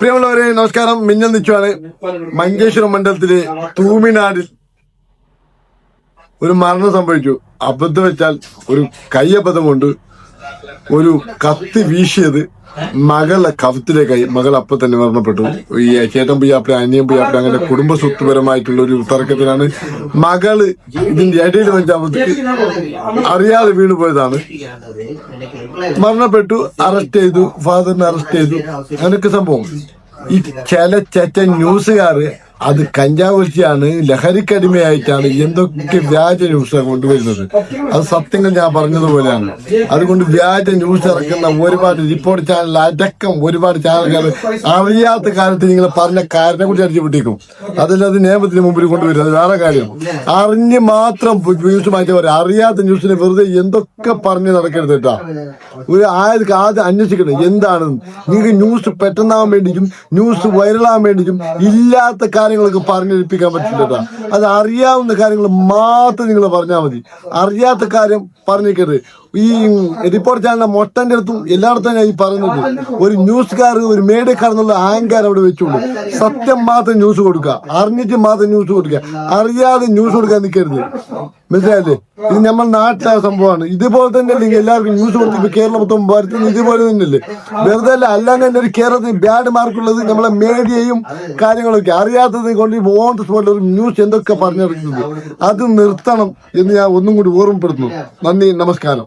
പ്രിയമുള്ളവരെ നമസ്കാരം. മിന്നൽ നിൽക്കുവാണ് മഞ്ചേശ്വരം മണ്ഡലത്തിലെ തൂമിനാടിൽ ഒരു മരണം സംഭവിച്ചു. അബദ്ധം വെച്ചാൽ ഒരു കയ്യബദ്ധം കൊണ്ട് ഒരു കത്തി വീശിയത് മകളെ കവത്തിലേക്കായി. മകൾ അപ്പൊ തന്നെ മരണപ്പെട്ടു. ഈ ചേട്ടൻ പുയ്യാപ്പിള അനിയൻ പുയ്യാപ്പിള അങ്ങനെ കുടുംബ സ്വത്തുപരമായിട്ടുള്ള ഒരു തർക്കത്തിലാണ് മകൾ ഇതിന്റെ ഇടയിൽ വെച്ചപ്പോഴത്തേക്ക് അറിയാതെ വീണു പോയതാണ്. മരണപ്പെട്ടു അറസ്റ്റ് ചെയ്തു ഫാദറിനെ അറസ്റ്റ് ചെയ്തു. അങ്ങനെയൊക്കെ സംഭവം. ഈ ചില ചെറ്റ ന്യൂസുകാര് അത് കഞ്ചാവ് വലിച്ചാണ് ലഹരിക്കടിമയായിട്ടാണ് എന്തൊക്കെ വ്യാജ ന്യൂസ് കൊണ്ടുവരുന്നത്. അത് സത്യങ്ങൾ ഞാൻ പറഞ്ഞതുപോലെയാണ്. അതുകൊണ്ട് വ്യാജ ന്യൂസ് ഇറക്കുന്ന ഒരുപാട് റിപ്പോർട്ട് ചാനൽ അടക്കം ഒരുപാട് ചാനലുകാർ അറിയാത്ത കാലത്ത് നിങ്ങൾ പറഞ്ഞ കാരനെ കുറിച്ച് അടിച്ചു വിട്ടിക്കും അതല്ലാതെ നിയമത്തിന് മുമ്പിൽ കൊണ്ടുവരും അത് വേറെ കാര്യം. അറിഞ്ഞ് മാത്രം ന്യൂസ് മാറ്റി പറയാം അറിയാത്ത ന്യൂസിനെ വെറുതെ എന്തൊക്കെ പറഞ്ഞ് നടക്കരുത് കേട്ടാ. ഒരു ആയത് ആദ്യം അന്വേഷിക്കണം. എന്താണ്? നിങ്ങൾക്ക് ന്യൂസ് പെട്ടെന്നാവാൻ വേണ്ടിയും ന്യൂസ് വൈറലാവാൻ വേണ്ടിയും ഇല്ലാത്ത കാര്യങ്ങളൊക്കെ പറഞ്ഞേൽപ്പിക്കാൻ പറ്റില്ല അത് അറിയാവുന്ന കാര്യങ്ങൾ മാത്രം നിങ്ങൾ പറഞ്ഞാൽ മതി. അറിയാത്ത കാര്യം പറഞ്ഞേക്കരുത്. ഈ റിപ്പോർട്ട് ചാനലിന്റെ മൊട്ടന്റെ അടുത്തും എല്ലായിടത്തും ഞാൻ ഈ പറയുന്നത് ഒരു ന്യൂസ്കാർ ഒരു മേഡിയക്കാർ എന്നുള്ള അഹങ്കാരം അവിടെ വെച്ചുകൊണ്ട് സത്യം മാത്രം ന്യൂസ് കൊടുക്കുക. അറിഞ്ഞിട്ട് മാത്രം ന്യൂസ് കൊടുക്കുക. അറിയാതെ ന്യൂസ് കൊടുക്കാൻ നിൽക്കരുത്. മനസ്സിലായില്ലേ? ഇത് നമ്മൾ നാട്ടിലെ സംഭവമാണ്. ഇതുപോലെ തന്നെ അല്ലെങ്കിൽ എല്ലാവർക്കും ന്യൂസ് കൊടുത്ത് ഇപ്പൊ കേരളം മൊത്തം വരുത്തുന്നത്? ഇതുപോലെ തന്നെയല്ലേ? വെറുതെ അല്ല അല്ലാതെ തന്നെ ഒരു കേരളത്തിന് ബാഡ് മാർക്കുള്ളത് നമ്മളെ മീഡിയയും കാര്യങ്ങളൊക്കെ. അറിയാത്തത് കൊണ്ട് ഓൺ ദ ഒരു ന്യൂസ് എന്തൊക്കെ പറഞ്ഞിറങ്ങുന്നത് അത് നിർത്തണം എന്ന് ഞാൻ ഒന്നും കൂടി ഓർമ്മപ്പെടുത്തുന്നു. നന്ദി നമസ്കാരം.